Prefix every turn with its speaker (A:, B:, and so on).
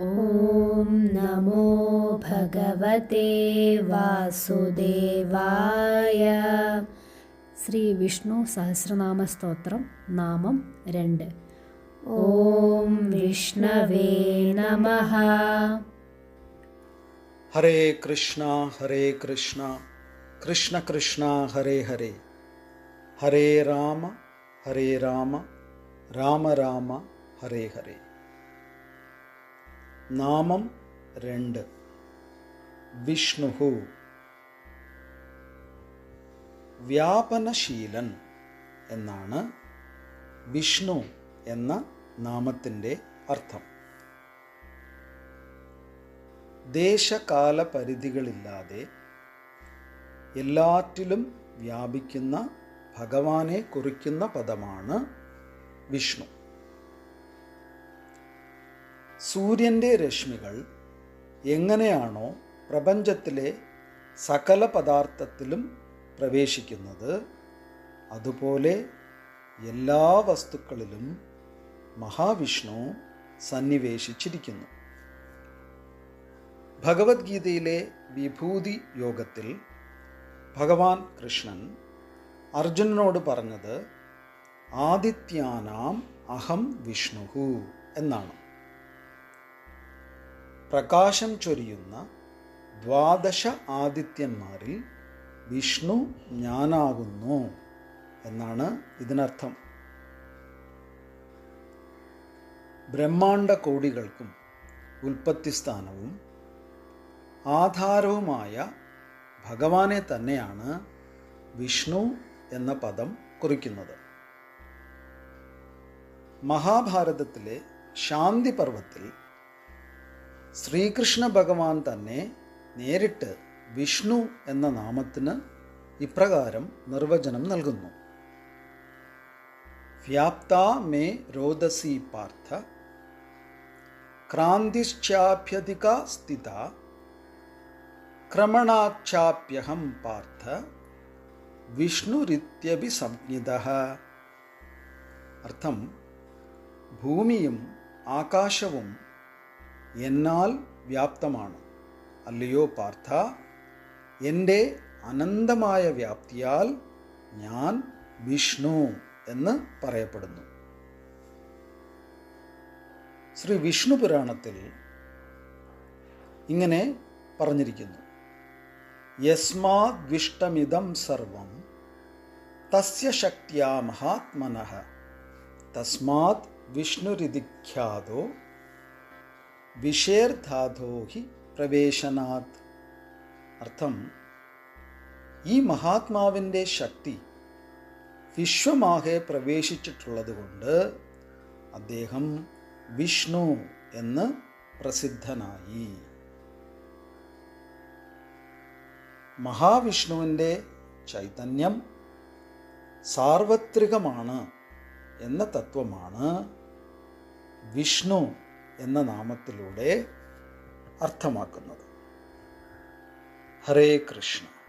A: ॐ नमो भगवते वासुदेवाय। श्रीविष्णुसहस्रनामस्तोत्रं नामं रण्ड् ॐ विष्णवे नमः।
B: हरे कृष्ण हरे कृष्ण कृष्ण कृष्ण हरे हरे। हरे राम हरे राम राम राम हरे हरे। നാമം രണ്ട്. വിഷ്ണുഹു. വ്യാപനശീലൻ എന്നാണ് വിഷ്ണു എന്ന നാമത്തിന്റെ അർത്ഥം. ദേശകാല പരിധികളില്ലാതെ എല്ലാറ്റിലും വ്യാപിക്കുന്ന ഭഗവാനെ കുറിക്കുന്ന പദമാണ് വിഷ്ണു. സൂര്യന്റെ രശ്മികൾ എങ്ങനെയാണോ പ്രപഞ്ചത്തിലെ സകല പദാർത്ഥത്തിലും പ്രവേശിക്കുന്നത് അതുപോലെ എല്ലാ വസ്തുക്കളിലും മഹാവിഷ്ണു സന്നിവേശിച്ചിരിക്കുന്നു. ഭഗവത്ഗീതയിലെ വിഭൂതി യോഗത്തിൽ ഭഗവാൻ കൃഷ്ണൻ അർജുനനോട് പറഞ്ഞത് ആദിത്യാനാം അഹം വിഷ്ണുഹു എന്നാണ്. പ്രകാശം ചൊരിയുന്ന ദ്വാദശ ആദിത്യന്മാരിൽ വിഷ്ണു ഞാനാകുന്നു എന്നാണ് ഇതിനർത്ഥം. ബ്രഹ്മാണ്ട കോടികൾക്കും ഉൽപ്പത്തിസ്ഥാനവും ആധാരവുമായ ഭഗവാനെ തന്നെയാണ് വിഷ്ണു എന്ന പദം കുറിക്കുന്നത്. മഹാഭാരതത്തിലെ ശാന്തി പർവത്തിൽ ശ്രീകൃഷ്ണ ഭഗവാൻ തന്നെ നേരിട്ട് വിഷ്ണു എന്ന നാമത്തിന് ഇപ്രകാരം നിർവചനം നൽകുന്നു. വ്യാപ്ത മേ രോദസി പാർത്ഥ ക്രാന്തിശ്ചാഭ്യധിക സ്ഥിത ക്രമണാച്ചാപ്യഹം പാർത്ഥ വിഷ്ണുരിത്യഭിസംജ്ഞിത അർത്ഥം ഭൂമിയും ആകാശവും എന്നാൽ വ്യാപ്തമാണ്. അല്ലയോ പാർത്ഥ എന്റെ അനന്തമായ വ്യാപ്തിയാൽ ഞാൻ വിഷ്ണു എന്ന് പറയപ്പെടുന്നു. ശ്രീ വിഷ്ണു പുരാണത്തിൽ ഇങ്ങനെ പറഞ്ഞിരിക്കുന്നു. യസ്മാദ്വിഷ്ടമിതം സർവം തസ്യ ശക്തിയാ മഹാത്മനഃ തസ്മാത് വിഷ്ണുരിതിഖ്യാതോ വിഷേർധാതോ ഹി പ്രവേശനാത്. അർത്ഥം ഈ മഹാത്മാവിന്റെ ശക്തി വിശ്വമാകെ പ്രവേശിച്ചിട്ടുള്ളതുകൊണ്ട് അദ്ദേഹം വിഷ്ണു എന്ന് പ്രസിദ്ധനായി. മഹാവിഷ്ണുവിന്റെ ചൈതന്യം സാർവത്രികമാണ് എന്ന തത്വമാണ് വിഷ്ണു എന്ന നാമത്തിലൂടെ അർത്ഥമാക്കുന്നത്. ഹരേ കൃഷ്ണ.